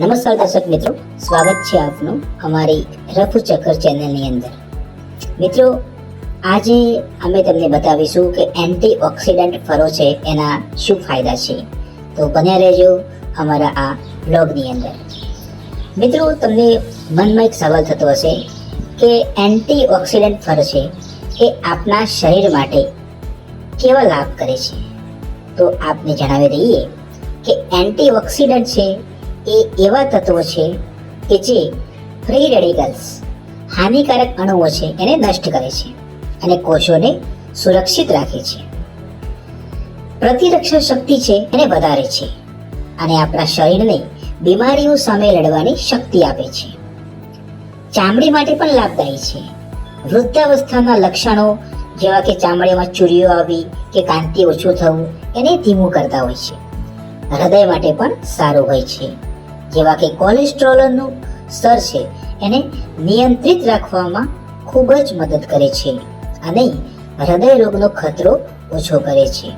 નમસ્કાર દર્શક મિત્રો, સ્વાગત છે આપનું અમારી રફુ ચક્કર ચેનલની અંદર. મિત્રો, આજે અમે તમને બતાવીશું કે એન્ટી ઓક્સિડન્ટ ફળો છે એના શું ફાયદા છે. તો બન્યા રહેજો અમારા આ બ્લોગની અંદર. મિત્રો, તમને મનમાં એક સવાલ થતો હશે કે એન્ટી ઓક્સિડન્ટ ફળ છે એ આપણા શરીર માટે કેવા લાભ કરે છે? તો આપને જણાવી દઈએ કે એન્ટી ઓક્સિડન્ટ છે એ એવા તત્વો છે કે જે ફ્રી રેડિકલ્સ હાનિકારક અણુઓ છે, એને નષ્ટ કરે છે અને કોષોને સુરક્ષિત રાખે છે. પ્રતિરક્ષા શક્તિ છે, એને વધારે છે અને આપણા શરીરને બીમારીઓ સામે લડવાની શક્તિ આપે છે. ચામડી માટે પણ લાભદાયી છે. વૃદ્ધાવસ્થાના લક્ષણો જેવા કે ચામડીમાં ચૂરીઓ આવી કે કાંતિ ઓછું થવું, એને ધીમું કરતા હોય છે. હૃદય માટે પણ સારું હોય છે. જેવા કે કોલેસ્ટ્રોલનું સ્તર છે, એને નિયંત્રિત રાખવામાં ખૂબ જ મદદ કરે છે અને હૃદય રોગનો ખતરો ઓછો કરે છે.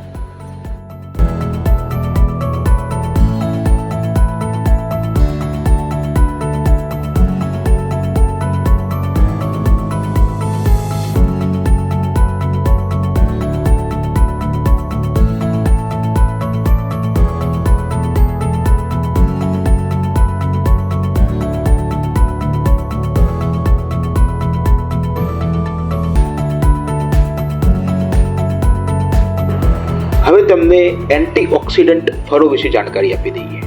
તમને એન્ટીઓક્સિડન્ટ ફળો વિશે જાણકારી આપી દઈએ.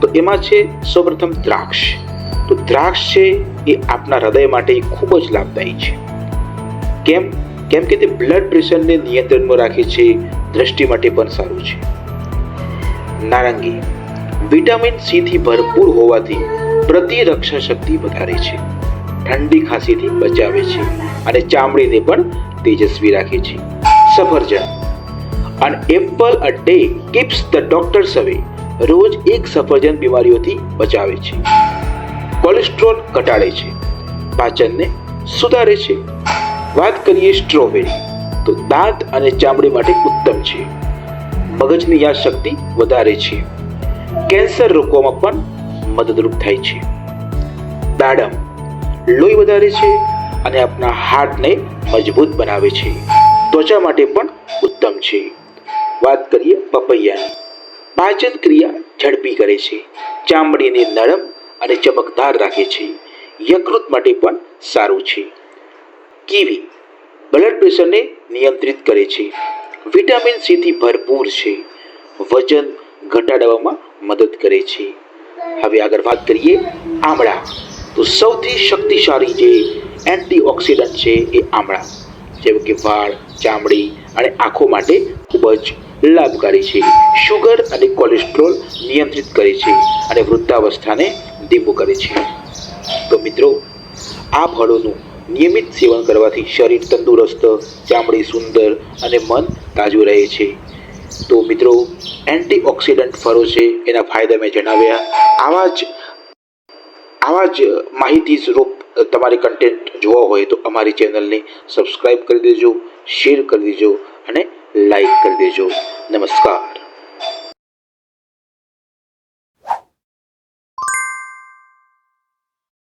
તો એમાં છે સૌપ્રથમ દ્રાક્ષ. તો દ્રાક્ષ છે એ આપના હૃદય માટે ખૂબ જ લાભદાયી છે. કેમ? કેમ કે તે બ્લડ પ્રેશરને નિયંત્રણમાં રાખે છે, દ્રષ્ટિ માટે પણ સારું છે. નારંગી. વિટામિન સીથી ભરપૂર હોવાથી પ્રતિરક્ષા શક્તિ વધારે છે. ઠંડી ખાંસીથી બચાવે છે અને ચામડીને પણ તેજસ્વી રાખે છે. સફરજન. An apple a day keeps the doctors away. રોજ એક સફરજન બીમારીઓથી બચાવે છે. કોલેસ્ટ્રોલ ઘટાડે છે. પાચનને સુધારે છે. વાત કરીએ સ્ટ્રોબેરી તો દાંત અને ચામડી માટે ઉત્તમ છે. મગજની યાદશક્તિ વધારે છે. કેન્સર રોકવામાં પણ મદદરૂપ થાય છે. દાડમ લોહી વધારે છે અને આપણા હાર્ટને મજબૂત બનાવે છે. ત્વચા માટે પણ ઉત્તમ છે. વાત કરીએ પપૈયાની. પાચન ક્રિયા ઝડપી કરે છે. ચામડીને નરમ અને ચમકદાર રાખે છે. યકૃત માટે પણ સારું છે. કીવી બ્લડ પ્રેશરને નિયંત્રિત કરે છે. વિટામિન સીથી ભરપૂર છે. વજન ઘટાડવામાં મદદ કરે છે. હવે આગળ વાત કરીએ આમળા. તો સૌથી શક્તિશાળી જે એન્ટીઓક્સિડન્ટ છે એ આમળા. જેમ કે વાળ, ચામડી અને આંખો માટે ખૂબ જ લાભકારી છે. શુગર અને કોલેસ્ટ્રોલ નિયંત્રિત કરે છે અને વૃદ્ધાવસ્થાને ધીમું કરે છે. તો મિત્રો, આ ફળોનું નિયમિત સેવન કરવાથી શરીર તંદુરસ્ત, ચામડી સુંદર અને મન તાજું રહે છે. તો મિત્રો, એન્ટીઓક્સિડન્ટ ફળો છે એના ફાયદા મેં જણાવ્યા. આવા જ આવા જ માહિતી સ્વરૂપ તમારે કન્ટેન્ટ જોવા હોય તો અમારી ચેનલને સબસ્ક્રાઈબ કરી દેજો શેર કરી દેજો અને લાઈક કરી દેજો.